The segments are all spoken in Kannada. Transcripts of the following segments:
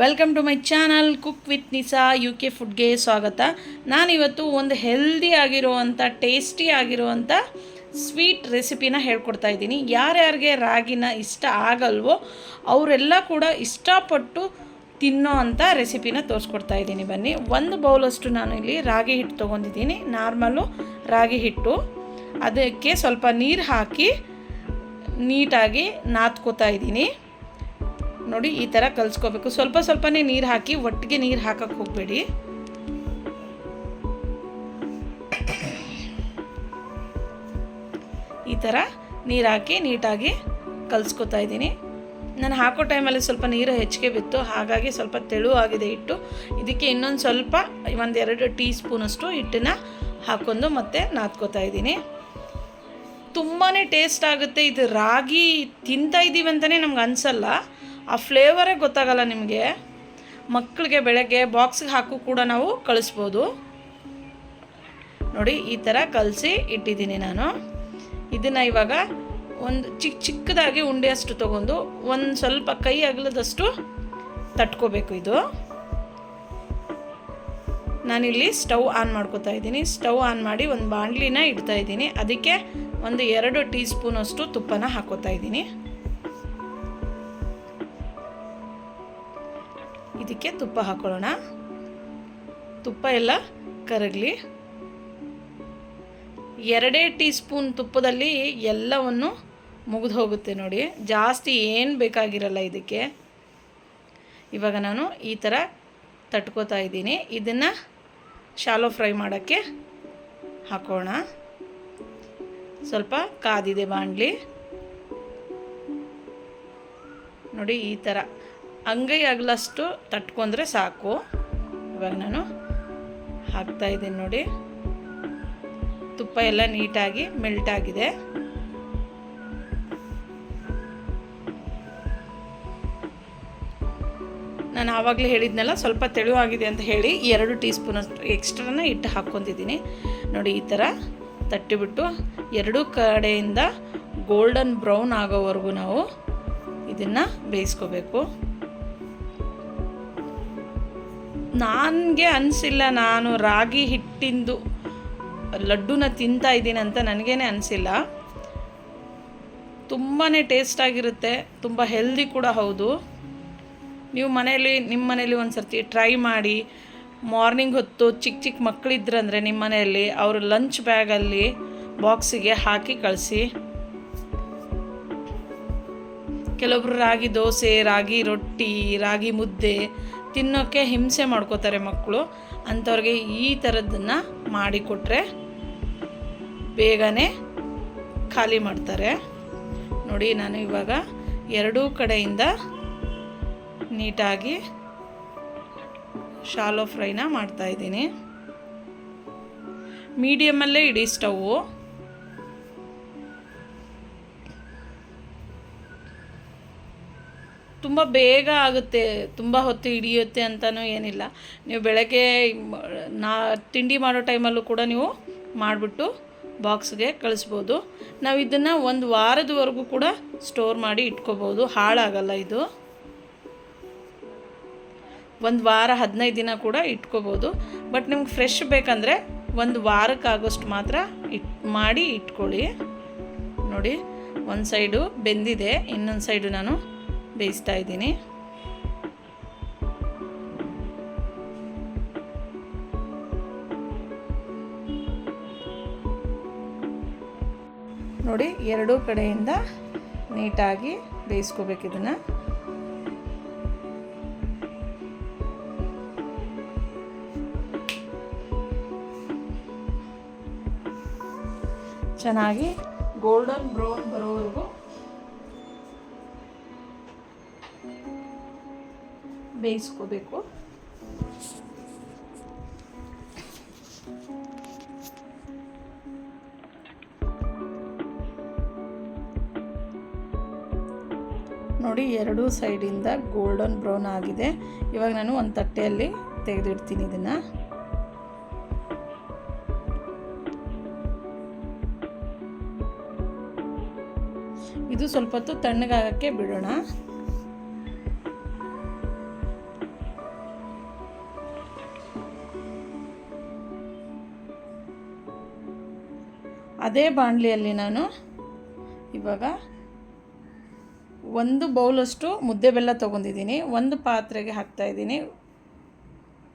Welcome to my channel cook with Nisa U K ಫುಡ್ಗೆ ಸ್ವಾಗತ. ನಾನಿವತ್ತು ಒಂದು ಹೆಲ್ದಿ ಆಗಿರುವಂಥ ಟೇಸ್ಟಿ ಆಗಿರುವಂಥ ಸ್ವೀಟ್ ರೆಸಿಪಿನ ಹೇಳ್ಕೊಡ್ತಾ ಇದ್ದೀನಿ. ಯಾರ್ಯಾರಿಗೆ ರಾಗಿನ ಇಷ್ಟ ಆಗಲ್ವೋ ಅವರೆಲ್ಲ ಕೂಡ ಇಷ್ಟಪಟ್ಟು ತಿನ್ನೋ ಅಂಥ ರೆಸಿಪಿನ ತೋರಿಸ್ಕೊಡ್ತಾ ಇದ್ದೀನಿ. ಬನ್ನಿ, ಒಂದು ಬೌಲಷ್ಟು ನಾನು ಇಲ್ಲಿ ರಾಗಿ ಹಿಟ್ಟು ತೊಗೊಂಡಿದ್ದೀನಿ. ನಾರ್ಮಲು ರಾಗಿ ಹಿಟ್ಟು. ಅದಕ್ಕೆ ಸ್ವಲ್ಪ ನೀರು ಹಾಕಿ ನೀಟಾಗಿ ನಾದ್ಕೋತಾ ಇದ್ದೀನಿ. ನೋಡಿ ಈ ಥರ ಕಲಿಸ್ಕೋಬೇಕು. ಸ್ವಲ್ಪ ಸ್ವಲ್ಪನೇ ನೀರು ಹಾಕಿ ಒಟ್ಟಿಗೆ ನೀರು ಹಾಕಕ್ಕೆ ಹೋಗಬೇಡಿ. ಈ ಥರ ನೀರು ಹಾಕಿ ನೀಟಾಗಿ ಕಲಿಸ್ಕೊತಾ ಇದ್ದೀನಿ. ನಾನು ಹಾಕೋ ಟೈಮಲ್ಲಿ ಸ್ವಲ್ಪ ನೀರು ಹೆಚ್ಚಿಗೆ ಬಿತ್ತು. ಹಾಗಾಗಿ ಸ್ವಲ್ಪ ತೆಳು ಆಗಿದೆ ಹಿಟ್ಟು. ಇದಕ್ಕೆ ಇನ್ನೊಂದು ಸ್ವಲ್ಪ ಒಂದೆರಡು ಟೀ ಸ್ಪೂನಷ್ಟು ಹಿಟ್ಟನ್ನು ಹಾಕೊಂಡು ಮತ್ತೆ ನಾದ್ಕೋತಾ ಇದ್ದೀನಿ. ತುಂಬಾ ಟೇಸ್ಟ್ ಆಗುತ್ತೆ. ಇದು ರಾಗಿ ತಿಂತಾ ಇದ್ದೀವಿ ಅಂತಲೇ ನಮ್ಗೆ ಅನಿಸಲ್ಲ. ಆ ಫ್ಲೇವರೇ ಗೊತ್ತಾಗಲ್ಲ ನಿಮಗೆ. ಮಕ್ಕಳಿಗೆ ಬೆಳಗ್ಗೆ ಬಾಕ್ಸ್ಗೆ ಹಾಕು ಕೂಡ ನಾವು ಕಳಿಸ್ಬೋದು. ನೋಡಿ, ಈ ಥರ ಕಲಸಿ ಇಟ್ಟಿದ್ದೀನಿ ನಾನು. ಇದನ್ನು ಇವಾಗ ಒಂದು ಚಿಕ್ಕ ಚಿಕ್ಕದಾಗಿ ಉಂಡೆಯಷ್ಟು ತೊಗೊಂಡು ಒಂದು ಸ್ವಲ್ಪ ಕೈ ಅಗಲದಷ್ಟು ತಟ್ಕೋಬೇಕು ಇದು. ನಾನಿಲ್ಲಿ ಸ್ಟವ್ ಆನ್ ಮಾಡ್ಕೋತಾ ಇದ್ದೀನಿ. ಸ್ಟವ್ ಆನ್ ಮಾಡಿ ಒಂದು ಬಾಣಲಿನ ಇಡ್ತಾ ಇದ್ದೀನಿ. ಅದಕ್ಕೆ ಒಂದು ಎರಡು ಟೀ ಸ್ಪೂನಷ್ಟು ತುಪ್ಪನ ಹಾಕೋತಾ ಇದ್ದೀನಿ. ಇದಕ್ಕೆ ತುಪ್ಪ ಹಾಕೊಳ್ಳೋಣ. ತುಪ್ಪ ಎಲ್ಲ ಕರಗಲಿ. ಎರಡೇ ಟೀ ಸ್ಪೂನ್ ತುಪ್ಪದಲ್ಲಿ ಎಲ್ಲವನ್ನು ಮುಗಿದು ಹೋಗುತ್ತೆ ನೋಡಿ. ಜಾಸ್ತಿ ಏನು ಬೇಕಾಗಿರಲ್ಲ ಇದಕ್ಕೆ. ಇವಾಗ ನಾನು ಈ ಥರ ತಟ್ಕೋತಾ ಇದ್ದೀನಿ. ಇದನ್ನು ಶಾಲೋ ಫ್ರೈ ಮಾಡೋಕ್ಕೆ ಹಾಕೋಣ. ಸ್ವಲ್ಪ ಕಾದಿದೆ ಬಾಣಲಿ. ನೋಡಿ ಈ ಥರ ಅಂಗೈ ಆಗಲಷ್ಟು ತಟ್ಕೊಂಡ್ರೆ ಸಾಕು. ಇವಾಗ ನಾನು ಹಾಕ್ತಾ ಇದ್ದೀನಿ ನೋಡಿ. ತುಪ್ಪ ಎಲ್ಲ ನೀಟಾಗಿ ಮೆಲ್ಟ್ ಆಗಿದೆ. ನಾನು ಆವಾಗಲೇ ಹೇಳಿದ್ನಲ್ಲ, ಸ್ವಲ್ಪ ತೆಳುವಾಗಿದೆ ಅಂತ ಹೇಳಿ ಎರಡು ಟೀ ಸ್ಪೂನ್ ಅಷ್ಟು ಎಕ್ಸ್ಟ್ರಾನ ಇಟ್ಟು ಹಾಕ್ಕೊತಿದ್ದೀನಿ ನೋಡಿ, ಈ ಥರ ತಟ್ಟಿಬಿಟ್ಟು ಎರಡೂ ಕಡೆಯಿಂದ ಗೋಲ್ಡನ್ ಬ್ರೌನ್ ಆಗೋವರೆಗೂ ನಾವು ಇದನ್ನು ಬೇಯಿಸ್ಕೋಬೇಕು. ನನಗೆ ಅನಿಸಿಲ್ಲ ನಾನು ರಾಗಿ ಹಿಟ್ಟಿಂದು ಲಡ್ಡುನ ತಿಂತಾ ಇದ್ದೀನಿ ಅಂತ ನನಗೇನೆ ಅನಿಸಿಲ್ಲ. ತುಂಬಾ ಟೇಸ್ಟಾಗಿರುತ್ತೆ ತುಂಬ ಹೆಲ್ದಿ ಕೂಡ ಹೌದು. ನೀವು ಮನೇಲಿ ನಿಮ್ಮ ಮನೇಲಿ ಒಂದು ಸರ್ತಿ ಟ್ರೈ ಮಾಡಿ ಮಾರ್ನಿಂಗ್ ಹೊತ್ತು ಚಿಕ್ಕ ಚಿಕ್ಕ ಮಕ್ಕಳಿದ್ರಂದರೆ ನಿಮ್ಮ ಮನೆಯಲ್ಲಿ ಅವರು ಲಂಚ್ ಬ್ಯಾಗಲ್ಲಿ ಬಾಕ್ಸಿಗೆ ಹಾಕಿ ಕಳಿಸಿ. ಕೆಲವೊಬ್ರು ರಾಗಿ ದೋಸೆ, ರಾಗಿ ರೊಟ್ಟಿ, ರಾಗಿ ಮುದ್ದೆ ತಿನ್ನೋಕ್ಕೆ ಹಿಂಸೆ ಮಾಡ್ಕೋತಾರೆ ಮಕ್ಕಳು, ಅಂಥವ್ರಿಗೆ ಈ ಥರದ್ದನ್ನು ಮಾಡಿಕೊಟ್ರೆ ಬೇಗನೆ ಖಾಲಿ ಮಾಡ್ತಾರೆ. ನೋಡಿ, ನಾನು ಇವಾಗ ಎರಡೂ ಕಡೆಯಿಂದ ನೀಟಾಗಿ ಶಾಲೋ ಫ್ರೈನ ಮಾಡ್ತಾಯಿದ್ದೀನಿ ಮೀಡಿಯಮಲ್ಲೇ ಇಡಿ ಸ್ಟವ್ವು ತುಂಬ ಬೇಗ ಆಗುತ್ತೆ, ತುಂಬ ಹೊತ್ತು ಹಿಡಿಯುತ್ತೆ ಅಂತಲೂ ಏನಿಲ್ಲ. ನೀವು ಬೆಳಗ್ಗೆ ನಾ ತಿಂಡಿ ಮಾಡೋ ಟೈಮಲ್ಲೂ ಕೂಡ ನೀವು ಮಾಡಿಬಿಟ್ಟು ಬಾಕ್ಸ್ಗೆ ಕಳಿಸ್ಬೋದು. ನಾವು ಇದನ್ನು ಒಂದು ವಾರದವರೆಗೂ ಕೂಡ ಸ್ಟೋರ್ ಮಾಡಿ ಇಟ್ಕೋಬೋದು. ಹಾಳಾಗಲ್ಲ ಇದು. ಒಂದು ವಾರ ಹದಿನೈದು ದಿನ ಕೂಡ ಇಟ್ಕೋಬೋದು. ಬಟ್ ನಿಮ್ಗೆ ಫ್ರೆಶ್ ಬೇಕಂದರೆ ಒಂದು ವಾರಕ್ಕಾಗೋಷ್ಟು ಮಾತ್ರ ಇಟ್ ಮಾಡಿ ಇಟ್ಕೊಳ್ಳಿ. ನೋಡಿ, ಒಂದು ಸೈಡು ಬೆಂದಿದೆ, ಇನ್ನೊಂದು ಸೈಡು ನಾನು ಬೇಯಿಸ್ತಾ ಇದ್ದೀನಿ. ನೋಡಿ ಎರಡೂ ಕಡೆಯಿಂದ ನೀಟಾಗಿ ಬೇಯಿಸ್ಕೋಬೇಕು ಇದನ್ನು. ಚೆನ್ನಾಗಿ ಗೋಲ್ಡನ್ ಬ್ರೌನ್ ಬರೋವರೆಗೂ ಬೇಯಿಸ್ಕೋಬೇಕು. ನೋಡಿ, ಎರಡೂ ಸೈಡಿಂದ ಗೋಲ್ಡನ್ ಬ್ರೌನ್ ಆಗಿದೆ. ಇವಾಗ ನಾನು ಒಂದು ತಟ್ಟೆಯಲ್ಲಿ ತೆಗೆದಿಡ್ತೀನಿ ಇದನ್ನು. ಇದು ಸ್ವಲ್ಪ ಹೊತ್ತು ತಣ್ಣಗಾಗಕ್ಕೆ ಬಿಡೋಣ. ಅದೇ ಬಾಣಲಿಯಲ್ಲಿ ನಾನು ಇವಾಗ ಒಂದು ಬೌಲಷ್ಟು ಮುದ್ದೆ ಬೆಲ್ಲ ತೊಗೊಂಡಿದ್ದೀನಿ. ಒಂದು ಪಾತ್ರೆಗೆ ಹಾಕ್ತಾಯಿದ್ದೀನಿ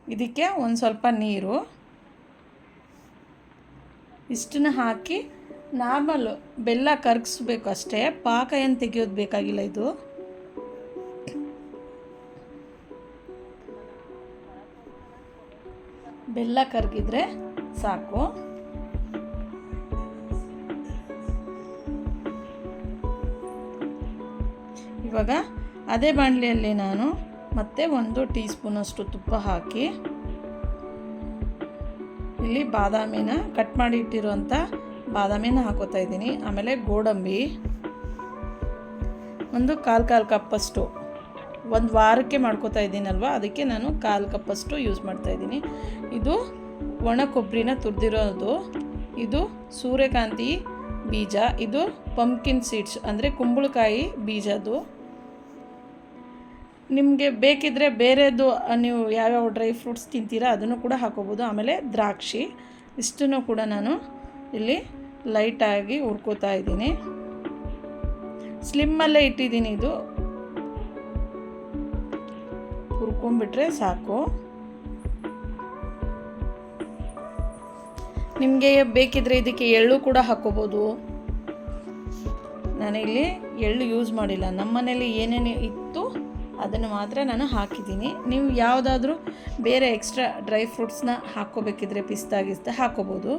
ಇದಕ್ಕೆ ಒಂದು ಸ್ವಲ್ಪ ನೀರು. ಇಷ್ಟನ್ನ ಹಾಕಿ ನಾರ್ಮಲ್ ಬೆಲ್ಲ ಕರಗಿಸ್ಬೇಕು ಅಷ್ಟೇ. ಪಾಕ ಏನು ತೆಗೆಯೋದು ಬೇಕಾಗಿಲ್ಲ ಇದು. ಬೆಲ್ಲ ಕರಗಿದ್ರೆ ಸಾಕು. ಇವಾಗ ಅದೇ ಬಾಣಲಿಯಲ್ಲಿ ನಾನು ಮತ್ತೆ ಒಂದು ಟೀ ಸ್ಪೂನಷ್ಟು ತುಪ್ಪ ಹಾಕಿ ಇಲ್ಲಿ ಬಾದಾಮಿನ ಕಟ್ ಮಾಡಿ ಇಟ್ಟಿರುವಂಥ ಬಾದಾಮಿನ ಹಾಕೋತಾ ಇದ್ದೀನಿ. ಆಮೇಲೆ ಗೋಡಂಬಿ ಒಂದು ಕಾಲು ಕಾಲು ಕಪ್ಪಷ್ಟು ಒಂದು ವಾರಕ್ಕೆ ಮಾಡ್ಕೋತಾ ಇದ್ದೀನಲ್ವ? ಅದಕ್ಕೆ ನಾನು ಕಾಲು ಕಪ್ಪಷ್ಟು ಯೂಸ್ ಮಾಡ್ತಾ ಇದ್ದೀನಿ. ಇದು ಒಣ ಕೊಬ್ಬರಿನ ತುರಿದಿರೋದು. ಇದು ಸೂರ್ಯಕಾಂತಿ ಬೀಜ. ಇದು ಪಂಪ್ಕಿನ್ ಸೀಡ್ಸ್, ಅಂದರೆ ಕುಂಬಳಕಾಯಿ ಬೀಜದ್ದು. ನಿಮಗೆ ಬೇಕಿದ್ದರೆ ಬೇರೆದು ನೀವು ಯಾವ್ಯಾವ ಡ್ರೈ ಫ್ರೂಟ್ಸ್ ತಿಂತೀರಾ ಅದನ್ನು ಕೂಡ ಹಾಕೋಬೋದು. ಆಮೇಲೆ ದ್ರಾಕ್ಷಿ, ಇಷ್ಟನ್ನು ಕೂಡ ನಾನು ಇಲ್ಲಿ ಲೈಟಾಗಿ ಹುರ್ಕೋತಾ ಇದ್ದೀನಿ. ಸ್ಲಿಮ್ಮಲ್ಲೇ ಇಟ್ಟಿದ್ದೀನಿ ಇದು. ಹುರ್ಕೊಂಡ್ಬಿಟ್ರೆ ಸಾಕು. ನಿಮಗೆ ಬೇಕಿದ್ರೆ ಇದಕ್ಕೆ ಎಳ್ಳು ಕೂಡ ಹಾಕೋಬೋದು. ನಾನಿಲ್ಲಿ ಎಳ್ಳು ಯೂಸ್ ಮಾಡಿಲ್ಲ. ನಮ್ಮ ಮನೇಲಿ ಏನೇನು ಇತ್ತು? ಅದನ್ನು ಮಾತ್ರ ನಾನು ಹಾಕಿದ್ದೀನಿ. ನೀವು ಯಾವುದಾದ್ರೂ ಬೇರೆ ಎಕ್ಸ್ಟ್ರಾ ಡ್ರೈ ಫ್ರೂಟ್ಸ್ನ ಹಾಕ್ಕೋಬೇಕಿದ್ರೆ ಪಿಸ್ತಾ ಗಿಸ್ತಾ ಹಾಕೋಬೋದು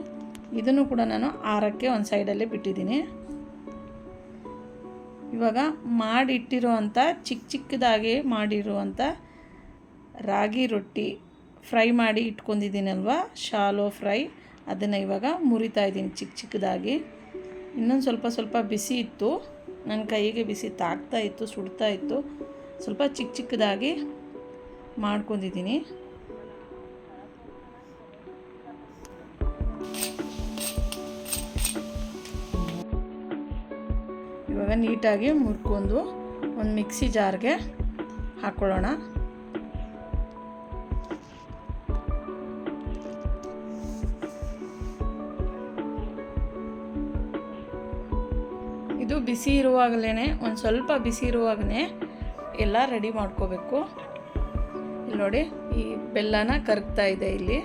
ಇದನ್ನು ಕೂಡ ನಾನು ಆರಕ್ಕೆ ಒಂದು ಸೈಡಲ್ಲೇ ಬಿಟ್ಟಿದ್ದೀನಿ. ಇವಾಗ ಮಾಡಿಟ್ಟಿರುವಂಥ ಚಿಕ್ಕ ಚಿಕ್ಕದಾಗಿ ಮಾಡಿರುವಂಥ ರಾಗಿ ರೊಟ್ಟಿ ಫ್ರೈ ಮಾಡಿ ಇಟ್ಕೊಂಡಿದ್ದೀನಲ್ವ? Shallow fry. ಅದನ್ನು ಇವಾಗ ಮುರಿತಾ ಇದ್ದೀನಿ ಚಿಕ್ಕ ಚಿಕ್ಕದಾಗಿ. ಇನ್ನೊಂದು ಸ್ವಲ್ಪ ಸ್ವಲ್ಪ ಬಿಸಿ ಇತ್ತು. ನನ್ನ ಕೈಗೆ ಬಿಸಿ ತಾಗ್ತಾ ಇತ್ತು, ಸುಡ್ತಾ ಇತ್ತು. ಸ್ವಲ್ಪ ಚಿಕ್ಕ ಚಿಕ್ಕದಾಗಿ ಮಾಡ್ಕೊಂಡಿದ್ದೀನಿ. ಇವಾಗ ನೀಟಾಗಿ ಮುರ್ಕೊಂಡು ಒಂದು ಮಿಕ್ಸಿ ಜಾರ್ಗೆ ಹಾಕ್ಕೊಳ್ಳೋಣ. ಇದು ಬಿಸಿ ಇರುವಾಗಲೇ ಒಂದು ಸ್ವಲ್ಪ ಬಿಸಿ ಇರುವಾಗಲೇ ಎಲ್ಲ ರೆಡಿ ಮಾಡ್ಕೋಬೇಕು. ಇಲ್ಲಿ ನೋಡಿ, ಈ ಬೆಲ್ಲನ ಕರಗ್ತಾ ಇದೆ ಇಲ್ಲಿ.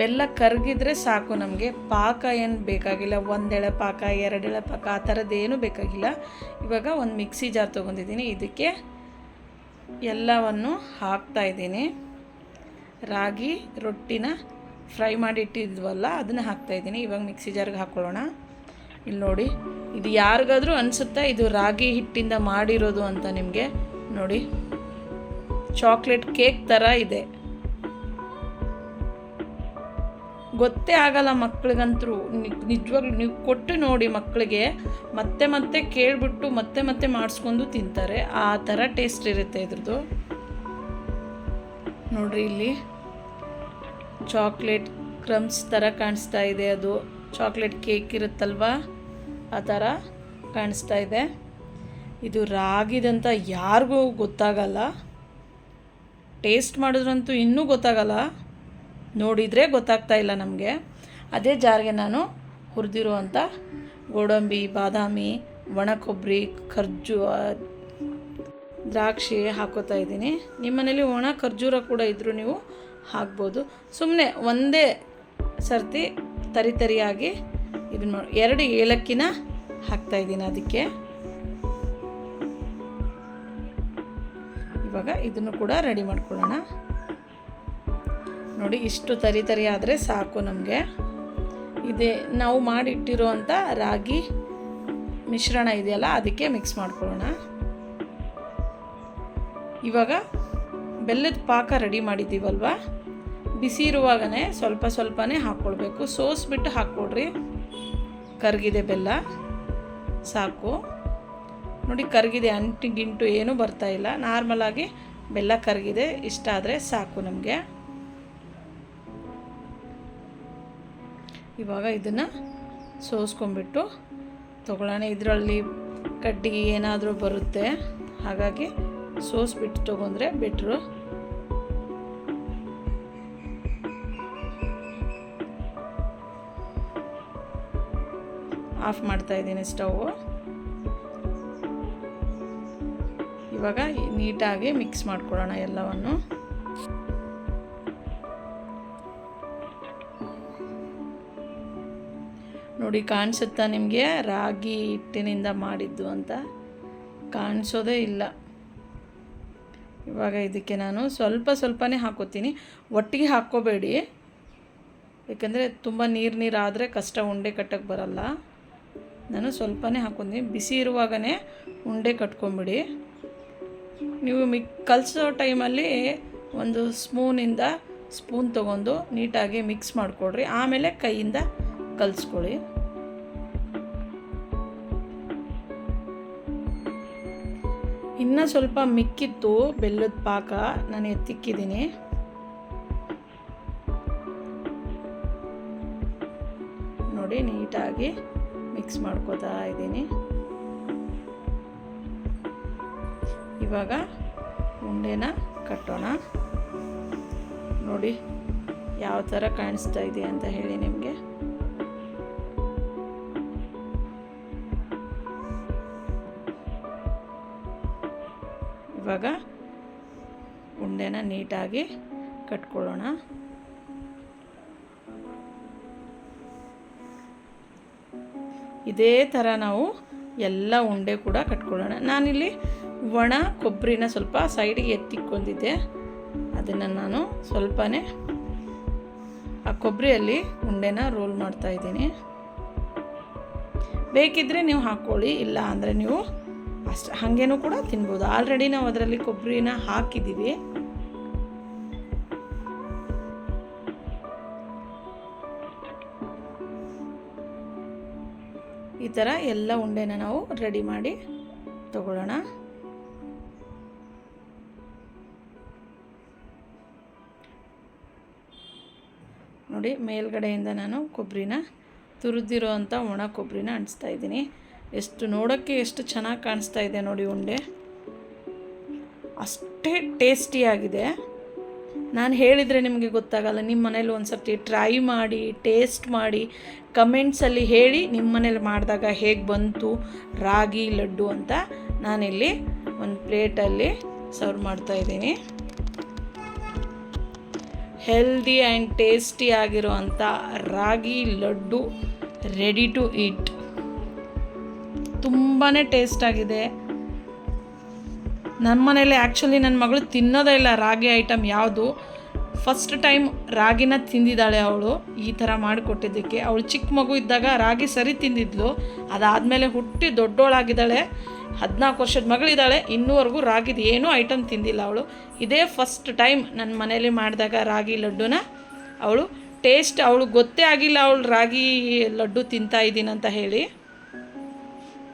ಬೆಲ್ಲ ಕರಗಿದ್ರೆ ಸಾಕು ನಮಗೆ. ಪಾಕ ಏನು ಬೇಕಾಗಿಲ್ಲ. ಒಂದೆಳೆ ಪಾಕ, ಎರಡೆಳೆ ಪಾಕ, ಆ ಥರದ್ದೇನು ಬೇಕಾಗಿಲ್ಲ. ಇವಾಗ ಒಂದು ಮಿಕ್ಸಿ ಜಾರ್ ತೊಗೊಂಡಿದ್ದೀನಿ. ಇದಕ್ಕೆ ಎಲ್ಲವನ್ನು ಹಾಕ್ತಾ ಇದ್ದೀನಿ. ರಾಗಿ, ರೊಟ್ಟಿನ ಫ್ರೈ ಮಾಡಿ ಇಟ್ಟಿದ್ವಲ್ಲ, ಅದನ್ನು ಹಾಕ್ತಾಯಿದ್ದೀನಿ ಇವಾಗ ಮಿಕ್ಸಿ ಜಾರ್ಗೆ ಹಾಕ್ಕೊಳ್ಳೋಣ ಇಲ್ಲಿ ನೋಡಿ ಇದು ಯಾರಿಗಾದ್ರೂ ಅನಿಸುತ್ತಾ ಇದು ರಾಗಿ ಹಿಟ್ಟಿಂದ ಮಾಡಿರೋದು ಅಂತ ನಿಮಗೆ? ನೋಡಿ. ಚಾಕ್ಲೇಟ್ ಕೇಕ್ ಥರ ಇದೆ. ಗೊತ್ತೇ ಆಗಲ್ಲ ಮಕ್ಳಿಗಂತರೂ. ನಿಜವಾಗ್ಲೂ ನೀವು ಕೊಟ್ಟು ನೋಡಿ ಮಕ್ಕಳಿಗೆ ಮತ್ತೆ ಮತ್ತೆ ಕೇಳಿಬಿಟ್ಟು ಮತ್ತೆ ಮತ್ತೆ ಮಾಡಿಸ್ಕೊಂಡು ತಿಂತಾರೆ. ಆ ಥರ ಟೇಸ್ಟ್ ಇರುತ್ತೆ ಇದ್ರದ್ದು. ನೋಡ್ರಿ ಇಲ್ಲಿ. ಚಾಕ್ಲೇಟ್ ಕ್ರಮ್ಸ್ ಥರ ಕಾಣಿಸ್ತಾ ಇದೆ ಅದು. ಚಾಕ್ಲೇಟ್ ಕೇಕ್ ಇರುತ್ತಲ್ವಾ? ಆ ಥರ ಕಾಣಿಸ್ತಾ ಇದೆ. ಇದು ರಾಗಿದಂತ ಯಾರಿಗೂ ಗೊತ್ತಾಗಲ್ಲ. ಟೇಸ್ಟ್ ಮಾಡಿದ್ರಂತೂ ಇನ್ನೂ ಗೊತ್ತಾಗಲ್ಲ. ನೋಡಿದರೆ ಗೊತ್ತಾಗ್ತಾ ಇಲ್ಲ ನಮಗೆ. ಅದೇ ಜಾರಿಗೆ ನಾನು ಹುರಿದಿರುವಂಥ ಗೋಡಂಬಿ, ಬಾದಾಮಿ ಒಣ ಕೊಬ್ಬರಿ ದ್ರಾಕ್ಷಿ ಹಾಕೋತಾ ಇದ್ದೀನಿ. ನಿಮ್ಮ ಮನೇಲಿ ಒಣ ಖರ್ಜೂರ ಕೂಡ ಇದ್ದರೂ ನೀವು ಹಾಕ್ಬೋದು. ಸುಮ್ಮನೆ ಒಂದೇ ಸರ್ತಿ ತರಿ ತರಿಯಾಗಿ ಇದನ್ನ ಎರಡು ಏಲಕ್ಕಿನ ಹಾಕ್ತಾಯಿದ್ದೀನಿ ಅದಕ್ಕೆ. ಇವಾಗ ಇದನ್ನು ಕೂಡ ರೆಡಿ ಮಾಡ್ಕೊಳ್ಳೋಣ. ನೋಡಿ, ಇಷ್ಟು ತರಿ ತರಿ ಆದರೆ ಸಾಕು ನಮಗೆ. ಇದೇ, ನಾವು ಮಾಡಿಟ್ಟಿರೋ ಅಂಥ ರಾಗಿ ಮಿಶ್ರಣ ಇದೆಯಲ್ಲ, ಅದಕ್ಕೆ ಮಿಕ್ಸ್ ಮಾಡ್ಕೊಳ್ಳೋಣ. ಇವಾಗ ಬೆಲ್ಲದ ಪಾಕ ರೆಡಿ ಮಾಡಿದ್ದೀವಲ್ವ? ಬಿಸಿ ಇರುವಾಗನೇ ಸ್ವಲ್ಪ ಸ್ವಲ್ಪನೇ ಹಾಕ್ಕೊಳ್ಬೇಕು. ಸೋಸ್ಬಿಟ್ಟು ಹಾಕ್ಕೊಡ್ರಿ. ಕರಗಿದೆ ಬೆಲ್ಲ. ಸಾಕು. ನೋಡಿ ಕರಗಿದೆ, ಅಂಟು ಗಿಂಟು ಏನೂ ಬರ್ತಾ ಇಲ್ಲ. ನಾರ್ಮಲಾಗಿ ಬೆಲ್ಲ ಕರಗಿದೆ, ಇಷ್ಟ ಆದರೆ ಸಾಕು ನಮಗೆ. ಇವಾಗ ಇದನ್ನು ಸೋಸ್ಕೊಂಡ್ಬಿಟ್ಟು ತೊಗೊಳ್ಳೋಣ. ಇದರಲ್ಲಿ ಕಡ್ಡಿ ಏನಾದರೂ ಬರುತ್ತೆ, ಹಾಗಾಗಿ ಸೋಸ್ಬಿಟ್ಟು ತೊಗೊಂಡ್ರೆ ಬೆಟ್ರು ಆಫ್ ಮಾಡ್ತಾ ಇದ್ದೀನಿ ಸ್ಟವ್. ಇವಾಗ ನೀಟಾಗಿ ಮಿಕ್ಸ್ ಮಾಡ್ಕೊಳ್ಳೋಣ ಎಲ್ಲವನ್ನು. ನೋಡಿ, ಕಾಣಿಸುತ್ತಾ ನಿಮಗೆ? ರಾಗಿ ಹಿಟ್ಟಿನಿಂದ ಮಾಡಿದ್ದು ಅಂತ ಕಾಣಿಸೋದೇ ಇಲ್ಲ. ಇವಾಗ ಇದಕ್ಕೆ ನಾನು ಸ್ವಲ್ಪ ಸ್ವಲ್ಪನೇ ಹಾಕೋತೀನಿ. ಒಟ್ಟಿಗೆ ಹಾಕ್ಕೋಬೇಡಿ. ಯಾಕಂದರೆ ತುಂಬ ನೀರು ನೀರು ಆದರೆ ಕಷ್ಟ, ಉಂಡೆ ಕಟ್ಟಕ್ಕೆ ಬರಲ್ಲ. ನಾನು ಸ್ವಲ್ಪನೇ ಹಾಕ್ಕೊಂತೀನಿ ಬಿಸಿ ಇರುವಾಗನೇ ಉಂಡೆ ಕಟ್ಕೊಂಬಿಡಿ. ನೀವು ಮಿಕ್ ಕಲಿಸೋ ಟೈಮಲ್ಲಿ ಒಂದು ಸ್ಪೂನಿಂದ ಸ್ಪೂನ್ ತೊಗೊಂಡು ನೀಟಾಗಿ ಮಿಕ್ಸ್ ಮಾಡಿಕೊಡ್ರಿ. ಆಮೇಲೆ ಕೈಯಿಂದ ಕಲಿಸ್ಕೊಳ್ಳಿ. ಇನ್ನು ಸ್ವಲ್ಪ ಮಿಕ್ಕಿತ್ತು ಬೆಲ್ಲದ ಪಾಕ. ನಾನು ಎತ್ತಿಕ್ಕಿದ್ದೀನಿ. ನೋಡಿ, ನೀಟಾಗಿ ಮಿಕ್ಸ್ ಮಾಡ್ಕೋತಾ ಇದ್ದೀನಿ. ಇವಾಗ ಉಂಡೆನ ಕಟ್ಟೋಣ. ನೋಡಿ ಯಾವ ಥರ ಕಾಣಿಸ್ತಾ ಇದೆ ಅಂತ ಹೇಳಿ ನಿಮಗೆ. ಇವಾಗ ಉಂಡೆನ ನೀಟಾಗಿ ಕಟ್ಕೊಳ್ಳೋಣ. ಇದೇ ಥರ ನಾವು ಎಲ್ಲ ಉಂಡೆ ಕೂಡ ಕಟ್ಕೊಳ್ಳೋಣ. ನಾನಿಲ್ಲಿ ಒಣ ಕೊಬ್ಬರಿನ ಸ್ವಲ್ಪ ಸೈಡಿಗೆ ಎತ್ತಿಕ್ಕೊಂಡಿದ್ದೆ. ಅದನ್ನು ನಾನು ಸ್ವಲ್ಪನೇ ಆ ಕೊಬ್ಬರಿಯಲ್ಲಿ ಉಂಡೆನ ರೋಲ್ ಮಾಡ್ತಾ ಇದ್ದೀನಿ. ಬೇಕಿದ್ದರೆ ನೀವು ಹಾಕ್ಕೊಳ್ಳಿ, ಇಲ್ಲ ಅಂದರೆ ನೀವು ಅಷ್ಟು ಹಾಗೇನೂ ಕೂಡ ತಿನ್ಬೋದು. ಆಲ್ರೆಡಿ ನಾವು ಅದರಲ್ಲಿ ಕೊಬ್ಬರಿನ ಹಾಕಿದ್ದೀವಿ. ಈ ಥರ ಎಲ್ಲ ಉಂಡೆನ ನಾವು ರೆಡಿ ಮಾಡಿ ತಗೊಳ್ಳೋಣ. ನೋಡಿ, ಮೇಲ್ಗಡೆಯಿಂದ ನಾನು ಕೊಬ್ಬರಿನ ತುರಿದಿರೋ ಅಂಥ ಒಣ ಕೊಬ್ಬರಿನ ಅಂಟಿಸ್ತಾ ಇದ್ದೀನಿ. ಎಷ್ಟು ನೋಡೋಕ್ಕೆ ಎಷ್ಟು ಚೆನ್ನಾಗಿ ಕಾಣಿಸ್ತಾ ಇದೆ ನೋಡಿ ಉಂಡೆ. ಅಷ್ಟೇ ಟೇಸ್ಟಿಯಾಗಿದೆ. ನಾನು ಹೇಳಿದರೆ ನಿಮಗೆ ಗೊತ್ತಾಗಲ್ಲ, ನಿಮ್ಮ ಮನೇಲಿ ಒಂದು ಸರ್ತಿ ಟ್ರೈ ಮಾಡಿ ಟೇಸ್ಟ್ ಮಾಡಿ ಕಮೆಂಟ್ಸಲ್ಲಿ ಹೇಳಿ ನಿಮ್ಮ ಮನೇಲಿ ಮಾಡಿದಾಗ ಹೇಗೆ ಬಂತು, ರಾಗಿ, ಲಡ್ಡು ಅಂತ ನಾನಿಲ್ಲಿ ಒಂದು ಪ್ಲೇಟಲ್ಲಿ ಸರ್ವ್ ಮಾಡ್ತಾ ಇದ್ದೀನಿ. ಹೆಲ್ದಿ ಆ್ಯಂಡ್ ಟೇಸ್ಟಿ ಆಗಿರುವಂಥ ರಾಗಿ, ಲಡ್ಡು ರೆಡಿ ಟು ಈಟ್ ತುಂಬಾ ಟೇಸ್ಟ್ ಆಗಿದೆ. ನನ್ನ ಮನೇಲಿ ಆ್ಯಕ್ಚುಲಿ ನನ್ನ ಮಗಳು ತಿನ್ನೋದೇ ಇಲ್ಲ ರಾಗಿ ಐಟಮ್ ಯಾವುದು. ಫಸ್ಟ್ ಟೈಮ್ ರಾಗಿನ ತಿಂದಿದ್ದಾಳೆ ಅವಳು, ಈ ಥರ ಮಾಡಿಕೊಟ್ಟಿದ್ದಕ್ಕೆ. ಅವಳು ಚಿಕ್ಕ ಮಗು ಇದ್ದಾಗ ರಾಗಿ ಸರಿ ತಿಂದಿದ್ಲು. ಅದಾದಮೇಲೆ ಹುಟ್ಟಿ ದೊಡ್ಡೋಳಾಗಿದ್ದಾಳೆ ಹದಿನಾಲ್ಕು ವರ್ಷದ ಮಗಳಿದ್ದಾಳೆ, ಇನ್ನೂವರೆಗೂ ರಾಗಿದ ಏನೂ ಐಟಮ್ ತಿಂದಿಲ್ಲ ಅವಳು. ಇದೇ ಫಸ್ಟ್ ಟೈಮ್ ನನ್ನ ಮನೇಲಿ ಮಾಡಿದಾಗ ರಾಗಿ ಲಡ್ಡುನ ಅವಳು ಟೇಸ್ಟ್ ಅವಳು ಗೊತ್ತೇ ಆಗಿಲ್ಲ ಅವಳು ರಾಗಿ ಲಡ್ಡು ತಿಂತಾ ಇದ್ದೀನಂತ ಹೇಳಿ.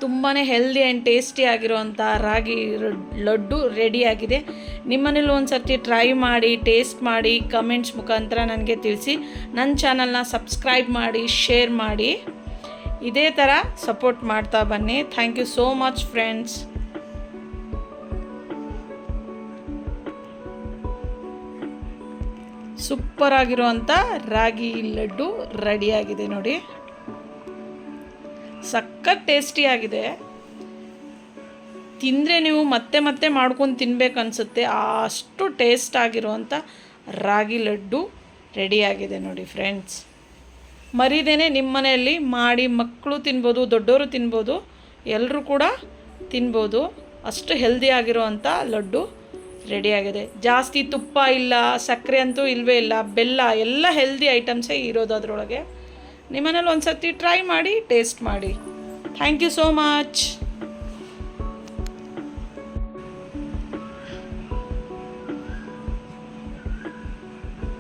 ತುಂಬಾ ಹೆಲ್ದಿ ಆ್ಯಂಡ್ ಟೇಸ್ಟಿ ಆಗಿರುವಂಥ ರಾಗಿ ಲಡ್ಡು ರೆಡಿಯಾಗಿದೆ ನಿಮ್ಮನೇಲಿ ಒಂದು ಸರ್ತಿ ಟ್ರೈ ಮಾಡಿ ಟೇಸ್ಟ್ ಮಾಡಿ ಕಮೆಂಟ್ಸ್ ಮುಖಾಂತರ ನನಗೆ ತಿಳಿಸಿ. ನನ್ನ ಚಾನಲ್ನ ಸಬ್ಸ್ಕ್ರೈಬ್ ಮಾಡಿ ಶೇರ್ ಮಾಡಿ. ಇದೇ ಥರ ಸಪೋರ್ಟ್ ಮಾಡ್ತಾ ಬನ್ನಿ. Thank you so much friends super ಆಗಿರುವಂಥ ರಾಗಿ ಲಡ್ಡು ರೆಡಿಯಾಗಿದೆ ನೋಡಿ. ಸಖತ್ ಟೇಸ್ಟಿಯಾಗಿದೆ ತಿಂದರೆ ನೀವು ಮತ್ತೆ ಮತ್ತೆ ಮಾಡ್ಕೊಂಡು ತಿನ್ಬೇಕು ಅನಿಸುತ್ತೆ. ಅಷ್ಟು ಟೇಸ್ಟ್ ಆಗಿರುವಂಥ ರಾಗಿ ಲಡ್ಡು ರೆಡಿಯಾಗಿದೆ ನೋಡಿ ಫ್ರೆಂಡ್ಸ್ ಮರಿದೇನೆ ನಿಮ್ಮ ಮನೆಯಲ್ಲಿ ಮಾಡಿ ಮಕ್ಕಳು ತಿನ್ಬೋದು ದೊಡ್ಡವರು ತಿನ್ಬೋದು ಎಲ್ಲರೂ ಕೂಡ ತಿನ್ಬೋದು. ಅಷ್ಟು ಹೆಲ್ದಿ ಆಗಿರುವಂಥ ಲಡ್ಡು ರೆಡಿಯಾಗಿದೆ ಜಾಸ್ತಿ ತುಪ್ಪ ಇಲ್ಲ, ಸಕ್ಕರೆ ಅಂತೂ ಇಲ್ಲವೇ ಇಲ್ಲ, ಬೆಲ್ಲ, ಎಲ್ಲ ಹೆಲ್ದಿ ಐಟಮ್ಸೇ ಇರೋದು ಅದರೊಳಗೆ. ನಿಮ್ಮನೇಲಿ ಒಂದು ಸತಿ ಟ್ರೈ ಮಾಡಿ ಟೇಸ್ಟ್ ಮಾಡಿ. Thank you so much